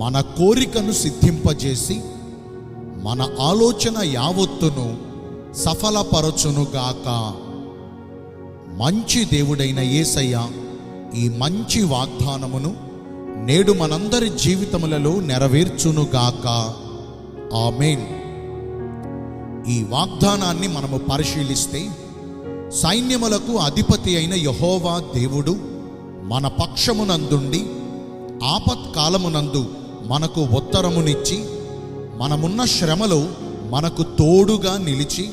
మన కోరికను సిద్ధింపజేసి మన ఆలోచన యావత్తును సఫలపరచునుగాక మంచి దేవుడైన యేసయ్య ఈ మంచి వాగ్దానమును నేడు మనందరి జీవితములలో నెరవేర్చునుగాక ఆమెన్. ఈ వాగ్దానాన్ని మనము పరిశీలిస్తే సైన్యములకు అధిపతి అయిన యహోవా దేవుడు మన పక్షమునందుండి ఆపత్కాలమునందు మనకు ఉత్తరమునిచ్చి మనమున్న శ్రమలో మనకు తోడుగా నిలిచి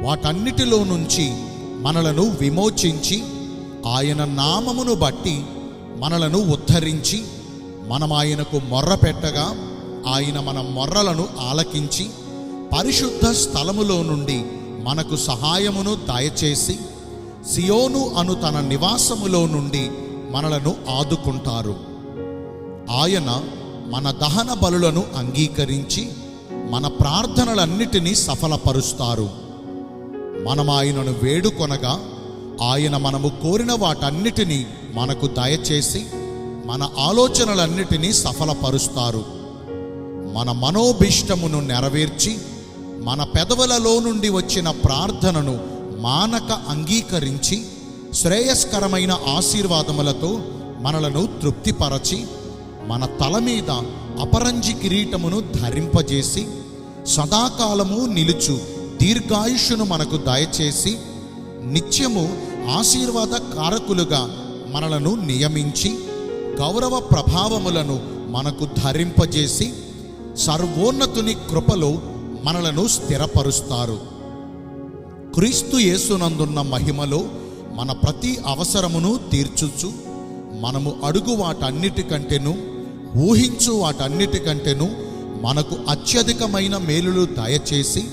వాటన్నిటిలో నుంచి మనలను విమోచించి ఆయన నామమును బట్టి మనలను ఉద్ధరించి మనం ఆయనకు మొర్ర పెట్టగా ఆయన మన మొర్రలను ఆలకించి పరిశుద్ధ స్థలములో నుండి మనకు సహాయమును దయచేసి సియోను అను తన నివాసములో నుండి మనలను ఆదుకుంటారు. ఆయన మన దహన బలులను అంగీకరించి మన ప్రార్థనలన్నిటినీ సఫలపరుస్తారు. మనం ఆయనను వేడుకొనగా ఆయన మనము కోరిన వాటన్నిటినీ మనకు దయచేసి మన ఆలోచనలన్నిటినీ సఫలపరుస్తారు. మన మనోభీష్టమును నెరవేర్చి మన పెదవులలో నుండి వచ్చిన ప్రార్థనను మానక అంగీకరించి శ్రేయస్కరమైన ఆశీర్వాదములతో మనలను తృప్తిపరచి మన తల మీద అపరంజి కిరీటమును ధరింపజేసి సదాకాలము నిలుచు దీర్ఘాయుషును మనకు దయచేసి నిత్యము ఆశీర్వాద కారకులుగా మనలను నియమించి గౌరవ ప్రభావములను మనకు ధరింపజేసి సర్వోన్నతుని కృపలో మనలను స్థిరపరుస్తారు. క్రీస్తు యేసునందున్న మహిమలో మన ప్రతి అవసరమును తీర్చుచు మనము అడుగు వాటన్నిటికంటేను ఊహించు వాటన్నిటికంటేను మనకు అత్యధికమైన మేలులు దయచేసి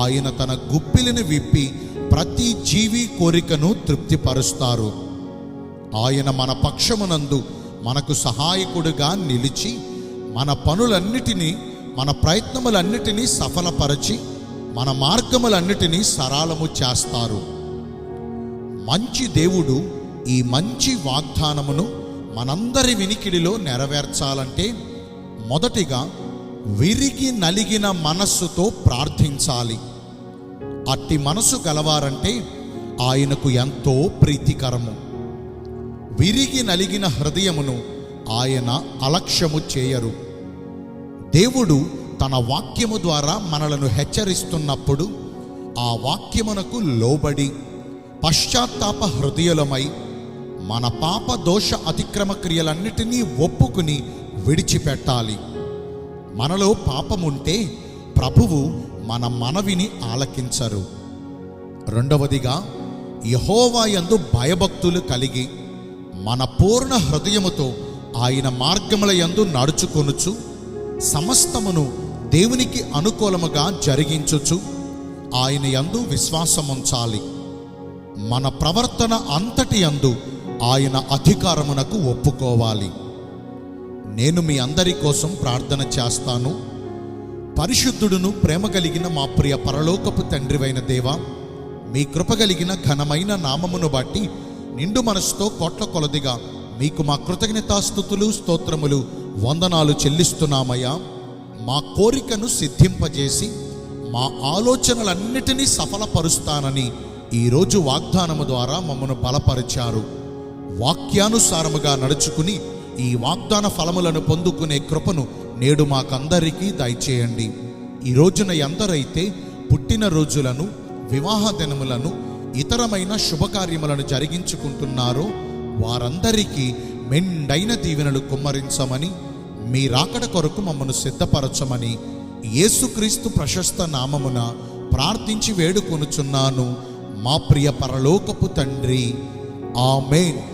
ఆయన తన గుప్పిలిని విప్పి ప్రతి జీవి కోరికను తృప్తిపరుస్తారు. ఆయన మన పక్షమునందు మనకు సహాయకుడిగా నిలిచి మన పనులన్నిటినీ మన ప్రయత్నములన్నిటినీ సఫలపరచి మన మార్గములన్నిటినీ సరళము చేస్తారు. మంచి దేవుడు ఈ మంచి వాగ్దానమును మనందరి వినికిడిలో నెరవేర్చాలంటే మొదటిగా విరిగి నలిగిన మనస్సుతో ప్రార్థించాలి. అట్టి మనసు గలవారంటే ఆయనకు ఎంతో ప్రీతికరము. విరిగి నలిగిన హృదయమును ఆయన అలక్ష్యము చేయరు. దేవుడు తన వాక్యము ద్వారా మనలను హెచ్చరిస్తున్నప్పుడు ఆ వాక్యమునకు లోబడి పశ్చాత్తాప హృదయులమై మన పాప దోష అతిక్రమ క్రియలన్నిటినీ ఒప్పుకుని విడిచిపెట్టాలి. మనలో పాపముంటే ప్రభువు మన మనవిని ఆలకించరు. రెండవదిగా యహోవాయందు భయభక్తులు కలిగి మన పూర్ణ హృదయముతో ఆయన మార్గముల యందు నడుచుకొనుచు సమస్తమును దేవునికి అనుకూలముగా జరిగించుచు ఆయన యందు విశ్వాసముంచాలి. మన ప్రవర్తన అంతటి యందు ఆయన అధికారమునకు ఒప్పుకోవాలి. నేను మీ అందరి కోసం ప్రార్థన చేస్తాను. పరిశుద్ధుడును ప్రేమ కలిగిన మా ప్రియ పరలోకపు తండ్రివైన దేవ మీ కృప కలిగిన ఘనమైన నామమును బట్టి నిండు మనసుతో కోట్ల కొలదిగా మీకు మా కృతజ్ఞతాస్థుతులు స్తోత్రములు వందనాలు చెల్లిస్తున్నామయ్యా. మా కోరికను సిద్ధింపజేసి మా ఆలోచనలన్నిటినీ సఫలపరుస్తానని ఈరోజు వాగ్దానము ద్వారా మమ్మను బలపరిచారు. వాక్యానుసారముగా నడుచుకుని ఈ వాగ్దాన ఫలములను పొందుకునే కృపను నేడు మాకందరికీ దయచేయండి. ఈ రోజున ఎందరైతే పుట్టిన రోజులను వివాహ దినములను ఇతరమైన శుభకార్యములను జరిగించుకుంటున్నారో వారందరికీ మెండైన దీవెనలు కుమ్మరించమని మీ రాకడ కొరకు మమ్మను సిద్ధపరచమని యేసుక్రీస్తు ప్రశస్త నామమున ప్రార్థించి వేడుకొనుచున్నాను. మా ప్రియ పరలోకపు తండ్రి. Amen.